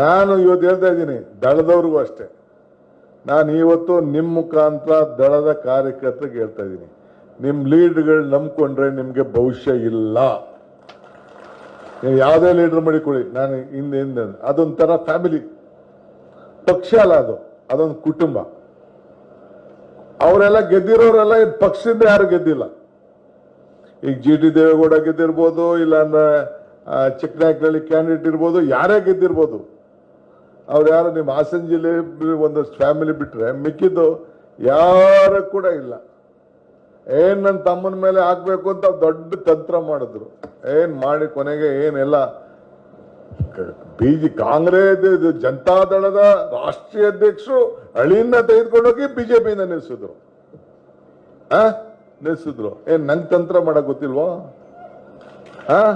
ನಾನು ಇವತ್ತು ಹೇಳ್ತಾ ಇದ್ದೀನಿ, ದಳದವ್ರಿಗೂ ಅಷ್ಟೇ. ನಾನು ಇವತ್ತು ನಿಮ್ಮ ಮುಖಾಂತರ ದಳದ ಕಾರ್ಯಕರ್ತರಿಗೆ ಹೇಳ್ತಾ ಇದ್ದೀನಿ ನಿಮ್ಮ ಲೀಡ್ಗಳು ನಂಬ್ಕೊಂಡ್ರೆ ನಿಮಗೆ ಭವಿಷ್ಯ ಇಲ್ಲ. ನೀವು ಯಾವುದೇ ಲೀಡರ್ ಮಾಡಿಕೊಳ್ಳಿ ನಾನು ಹಿಂದೆ ಹಿಂದೆ ಅದೊಂಥರ ಫ್ಯಾಮಿಲಿ. ಪಕ್ಷ ಅಲ್ಲ ಅದು, ಅದೊಂದು ಕುಟುಂಬ. ಅವರೆಲ್ಲ ಗೆದ್ದಿರೋರೆಲ್ಲ ಪಕ್ಷದಿಂದ ಯಾರು ಗೆದ್ದಿಲ್ಲ. ಈಗ ಜಿ ಟಿ ದೇವೇಗೌಡ ಗೆದ್ದಿರ್ಬೋದು, ಇಲ್ಲಾಂದ್ರೆ ಚಿಕ್ಕನಾಯಕನಹಳ್ಳಿ ಕ್ಯಾಂಡಿಡೇಟ್ ಇರ್ಬೋದು, ಯಾರೇ ಗೆದ್ದಿರ್ಬೋದು. ಅವ್ರು ಯಾರು, ನಿಮ್ಮ ಹಾಸನ ಜಿಲ್ಲೆ ಒಂದಷ್ಟು ಫ್ಯಾಮಿಲಿ ಬಿಟ್ಟರೆ ಮಿಕ್ಕಿದ್ದು ಯಾರು ಕೂಡ ಇಲ್ಲ. ಏನ್ ನನ್ನ ತಮ್ಮನ ಮೇಲೆ ಹಾಕ್ಬೇಕು ಅಂತ ದೊಡ್ಡ ತಂತ್ರ ಮಾಡಿದ್ರು. ಏನ್ ಮಾಡಿ ಕೊನೆಗೆ ಏನೆಲ್ಲ ಬಿಜೆಪಿ ಕಾಂಗ್ರೆಸ್ ಜನತಾದಳದ ರಾಷ್ಟ್ರೀಯ ಅಧ್ಯಕ್ಷರು ಅಳಿಯನ್ನ ತೆಗೆದುಕೊಂಡೋಗಿ ಬಿಜೆಪಿಯಿಂದ ನಿಲ್ಸಿದ್ರು. ಆ? ನಿಲ್ಸಿದ್ರು. ಏನ್ ನಂಗೆ ತಂತ್ರ ಮಾಡಕ್ ಗೊತ್ತಿಲ್ವೋ? ಆ?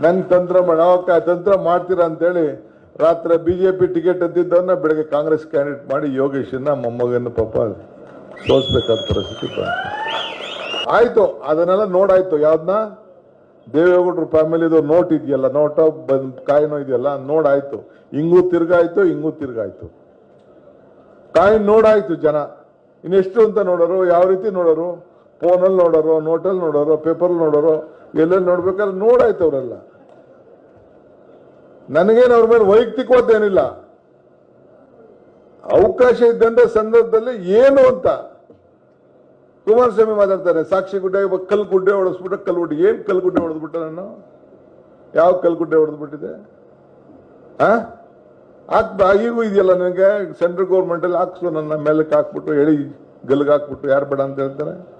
ನಂಗೆ ತಂತ್ರ ಮಾಡ ತಂತ್ರ ಮಾಡ್ತೀರಾ ಅಂತೇಳಿ ರಾತ್ರಿ ಬಿಜೆಪಿ ಟಿಕೆಟ್ ಅಂತಿದ್ದವನ್ನ ಬೆಳಗ್ಗೆ ಕಾಂಗ್ರೆಸ್ ಕ್ಯಾಂಡಿಡೇಟ್ ಮಾಡಿ ಯೋಗೇಶನ್ನ ಮೊಮ್ಮಗನ ಪಾಪ ಸೋಲ್ಸ್ಬೇಕಾದ ಪರಿಸ್ಥಿತಿ ಆಯ್ತು, ಅದನ್ನೆಲ್ಲ ನೋಡಾಯ್ತು. ಯಾವ್ದನ್ನ ದೇವೇಗೌಡರು ಫ್ಯಾಮಿಲಿದು ನೋಟ್ ಇದೆಯಲ್ಲ ನೋಟ್ ಕಾಯಿನೋ ಇದೆಯಲ್ಲ ನೋಡಾಯ್ತು. ಹಿಂಗೂ ತಿರ್ಗಾಯ್ತು ಹಿಂಗೂ ತಿರ್ಗಾಯ್ತು. ಕಾಯಿನ್ ನೋಡಾಯ್ತು ಜನ. ಇನ್ನೆಷ್ಟು ಅಂತ ನೋಡೋರು? ಯಾವ ರೀತಿ ನೋಡೋರು? ಫೋನಲ್ಲಿ ನೋಡೋರು ನೋಟಲ್ಲಿ ನೋಡೋರು ಪೇಪರ್ ನೋಡೋರು? ಎಲ್ಲೆಲ್ಲಿ ನೋಡ್ಬೇಕಾದ್ರೆ ನೋಡಾಯ್ತು ಅವರೆಲ್ಲ. ನನಗೇನು ಅವ್ರ ಮೇಲೆ ವೈಯಕ್ತಿಕವಾದೇನಿಲ್ಲ ಅವಕಾಶ ಇದ್ದಂತ ಸಂದರ್ಭದಲ್ಲಿ ಏನು ಅಂತ ಕುಮಾರಸ್ವಾಮಿ ಮಾತಾಡ್ತಾರೆ. ಸಾಕ್ಷಿ ಗುಡ್ಡೆ ಕಲ್ ಗುಡ್ಡೆ ಹೊಡೆಸ್ಬಿಟ್ಟು ಕಲ್ ಗುಡ್ಡೆ. ಏನ್ ಕಲ್ ಗುಡ್ಡೆ ಹೊಡೆದ್ಬಿಟ್ಟ ನಾನು? ಯಾವ ಕಲ್ ಗುಡ್ಡೆ ಹೊಡೆದ್ಬಿಟ್ಟಿದೆ ಆ? ಹಾಕ್ ಈಗೂ ಇದೆಯಲ್ಲ ನನಗೆ. ಸೆಂಟ್ರಲ್ ಗೌರ್ಮೆಂಟಲ್ಲಿ ಹಾಕ್ಸು ನನ್ನ ಮೇಲಕ್ಕೆ ಹಾಕ್ಬಿಟ್ಟು, ಎಳಿ ಗಲ್ಗೆ ಹಾಕ್ಬಿಟ್ಟು, ಯಾರು ಬೇಡ ಅಂತ ಹೇಳ್ತಾರೆ.